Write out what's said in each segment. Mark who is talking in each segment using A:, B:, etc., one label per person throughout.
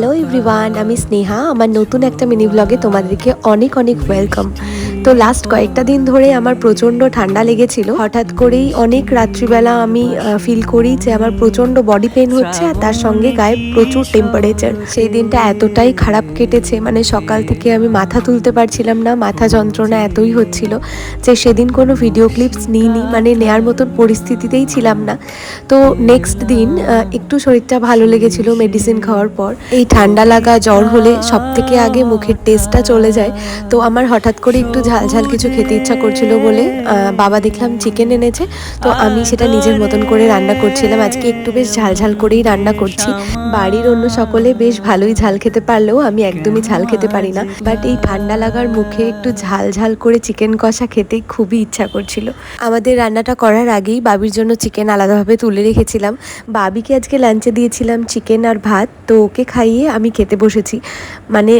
A: Hello everyone আমি স্নেহা আমার নতুন একটা মিনি ব্লগে তোমাদেরকে অনেক অনেক ওয়েলকাম তো লাস্ট কয়েকটা দিন ধরে আমার প্রচণ্ড ঠান্ডা লেগেছিল। হঠাৎ করেই অনেক রাত্রিবেলা আমি ফিল করি যে আমার প্রচণ্ড বডি পেন হচ্ছে আর তার সঙ্গে গায়ে প্রচুর টেম্পারেচার সেই দিনটা এতটাই খারাপ কেটেছে মানে সকাল থেকে আমি মাথা তুলতে পারছিলাম না, মাথা যন্ত্রণা এতই হচ্ছিল যে সেদিন কোনো ভিডিও ক্লিপস নিইনি মানে নেয়ার মতন পরিস্থিতিতেই ছিলাম না। তো নেক্সট দিন একটু শরীরটা ভালো লেগেছিল মেডিসিন খাওয়ার পর। এই ঠান্ডা লাগা জ্বর হলে সব থেকে আগে মুখের টেস্টটা চলে যায়। তো আমার হঠাৎ করে একটু ঝাল ঝাল কিছু খেতে ইচ্ছা করছিল বলে বাবা দেখলাম চিকেন এনেছে। তো আমি সেটা নিজের মতন করে রান্না করছিলাম। আজকে একটু বেশ ঝাল ঝাল করেই রান্না করছি। বাড়ির অন্য সকলে বেশ ভালোই ঝাল খেতে পারলেও আমি একদমই ঝাল খেতে পারি না। বাট এই ঠান্ডা লাগার মুখে একটু ঝাল ঝাল করে চিকেন কষা খেতে খুবই ইচ্ছা করছিল। আমাদের রান্নাটা করার আগেই বাবির জন্য চিকেন আলাদাভাবে তুলে রেখেছিলাম। বাবিকে আজকে লাঞ্চে দিয়েছিলাম চিকেন আর ভাত তো ওকে খাইয়ে আমি খেতে বসেছি। মানে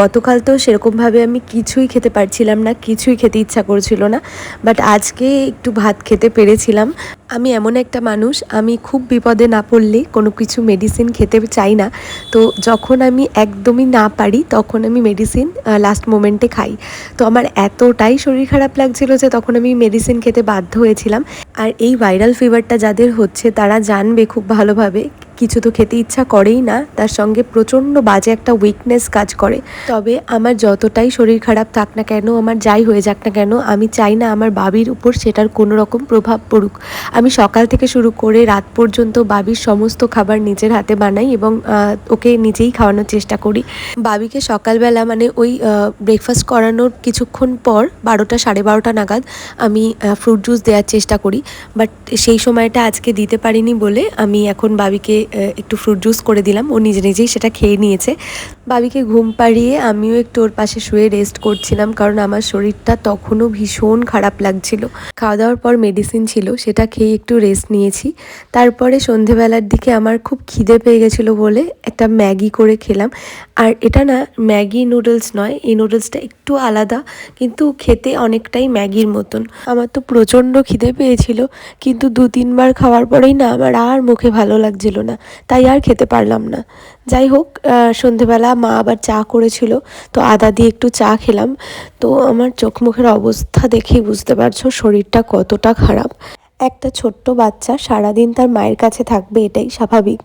A: গতকাল তো সেরকমভাবে আমি কিছুই খেতে পারছিলাম না কিছুই খেতে ইচ্ছা করছিল না। বাট আজকে একটু ভাত খেতে পেরেছিলাম। আমি এমন একটা মানুষ, আমি খুব বিপদে না পড়লে কোনো কিছু মেডিসিন খেতে চাই না। তো যখন আমি একদমই না পারি, তখন আমি মেডিসিন লাস্ট মোমেন্টে খাই। তো আমার এতটাই শরীর খারাপ লাগছিল যে তখন আমি মেডিসিন খেতে বাধ্য হয়েছিলাম। আর এই ভাইরাল ফিভারটা যাদের হচ্ছে, তারা জানবে খুব ভালোভাবে কিছু তো খেতে ইচ্ছা করেই না, তার সঙ্গে প্রচণ্ড বাজে একটা উইকনেস কাজ করে। তবে আমার যতটাই শরীর খারাপ থাক না কেন, আমার যাই হয়ে যাক না কেন, আমি চাই না আমার বাবির উপর সেটার কোনো রকম প্রভাব পড়ুক। আমি সকাল থেকে শুরু করে রাত পর্যন্ত বাবির সমস্ত খাবার নিজের হাতে বানাই এবং ওকে নিজেই খাওয়ানোর চেষ্টা করি। বাবিকে সকালবেলা মানে ওই ব্রেকফাস্ট করানোর কিছুক্ষণ পর বারোটা, সাড়ে বারোটা নাগাদ আমি ফ্রুট জুস দেওয়ার চেষ্টা করি। বাট সেই সময়টা আজকে দিতে পারিনি বলে আমি এখন বাবিকে একটু ফ্রুট জুস করে দিলাম। ও নিজে নিজেই সেটা খেয়ে নিয়েছে। বাবিকে ঘুম পাড়িয়ে আমিও একটু ওর পাশে শুয়ে রেস্ট করছিলাম কারণ আমার শরীরটা তখনও ভীষণ খারাপ লাগছিল। খাওয়া দাওয়ার পর মেডিসিন ছিল, সেটা খেয়ে একটু রেস্ট নিয়েছি। তারপরে সন্ধেবেলার দিকে আমার খুব খিদে পেয়ে গেছিল বলে একটা ম্যাগি করে খেলাম। আর এটা না ম্যাগি নুডলস নয়, এই নুডলসটা একটু আলাদা, কিন্তু খেতে অনেকটাই ম্যাগির মতন। আমার তো প্রচণ্ড খিদে পেয়েছিল, কিন্তু দু তিনবার খাওয়ার পরেই না আমার আর মুখে ভালো লাগছিল না। তাই আর খেতে পারলাম না। যাই হোক সন্ধেবেলা মা আবার চা করেছিল, তো আদা দিয়ে একটু চা খেলাম। তো আমার চোখ মুখের অবস্থা দেখেই বুঝতে পারছ, শরীরটা কতটা খারাপ। একটা ছোট্ট বাচ্চা সারাদিন তার মায়ের কাছে থাকবে, এটাই স্বাভাবিক।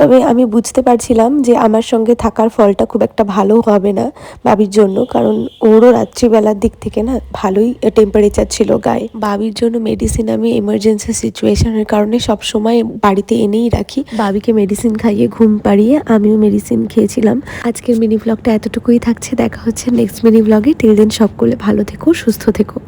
A: তবে আমি বুঝতে পারছিলাম যে আমার সঙ্গে থাকার ফলটা খুব একটা ভালো হবে না বাবির জন্য, কারণ ওরও রাত্রিবেলার দিক থেকে না ভালোই টেম্পারেচার ছিল গায়ে। বাবির জন্য মেডিসিন আমি এমার্জেন্সি সিচুয়েশনের কারণে সব সময় বাড়িতে এনেই রাখি। বাবিকে মেডিসিন খাইয়ে ঘুম পাড়িয়ে আমিও মেডিসিন খেয়েছিলাম। আজকের মিনি ব্লগটা এতটুকুই থাকছে, দেখা হচ্ছে নেক্সট মিনি ব্লগে টিল দিন সকলে ভালো থেকো, সুস্থ থেকো।